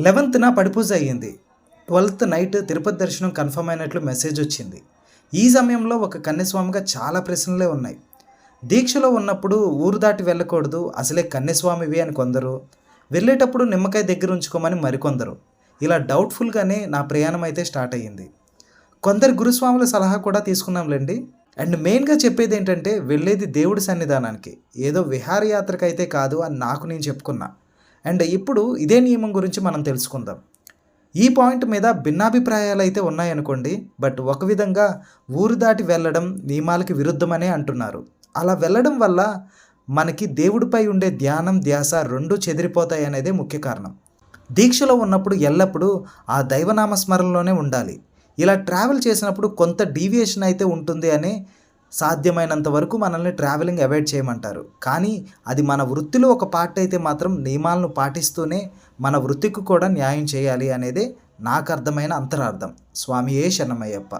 లెవెన్త్న పడిపూజ అయ్యింది. Twelfth night Tirupati దర్శనం confirm అయినట్లు మెసేజ్ వచ్చింది. ఈ సమయంలో ఒక కన్యస్వామిగా చాలా ప్రశ్నలే ఉన్నాయి. దీక్షలో ఉన్నప్పుడు ఊరు దాటి వెళ్ళకూడదు అసలే కన్యస్వామివి అని కొందరు. వెళ్ళేటప్పుడు నిమ్మకాయ దగ్గర ఉంచుకోమని మరికొందరు. ఇలా డౌట్ఫుల్గానే నా ప్రయాణం అయితే స్టార్ట్ అయ్యింది. కొందరు గురుస్వాముల సలహా కూడా తీసుకున్నాంలేండి. అండ్ మెయిన్గా చెప్పేది ఏంటంటే వెళ్ళేది దేవుడి సన్నిధానానికి. ఏదో విహారయాత్రకైతే కాదు అని నాకు నేను చెప్పుకున్నా. అండ్ ఇప్పుడు ఇదే నియమం గురించి మనం తెలుసుకుందాం. ఈ పాయింట్ మీద భిన్నాభిప్రాయాలు అయితే ఉన్నాయనుకోండి బట్ ఒక విధంగా ఊరు దాటి వెళ్ళడం నియమాలకి విరుద్ధమనే అంటున్నారు. అలా వెళ్ళడం వల్ల మనకి దేవుడిపై ఉండే ధ్యానం ధ్యాస రెండు చెదిరిపోతాయి అనేదే ముఖ్య కారణం. దీక్షలో ఉన్నప్పుడు ఎల్లప్పుడూ ఆ దైవనామ స్మరణలోనే ఉండాలి. ఇలా ట్రావెల్ చేసినప్పుడు కొంత డీవియేషన్ అయితే ఉంటుంది అని సాధ్యమైనంత వరకు మనల్ని ట్రావెలింగ్ అవాయిడ్ చేయమంటారు. కానీ అది మన వృత్తిలో ఒక పార్ట్ అయితే మాత్రం నియమాలను పాటిస్తూనే మన వృత్తికి కూడా న్యాయం చేయాలి అనేదే నాకు అర్థమైన అంతరార్థం. స్వామి ఏ శరణమయ్యప్ప.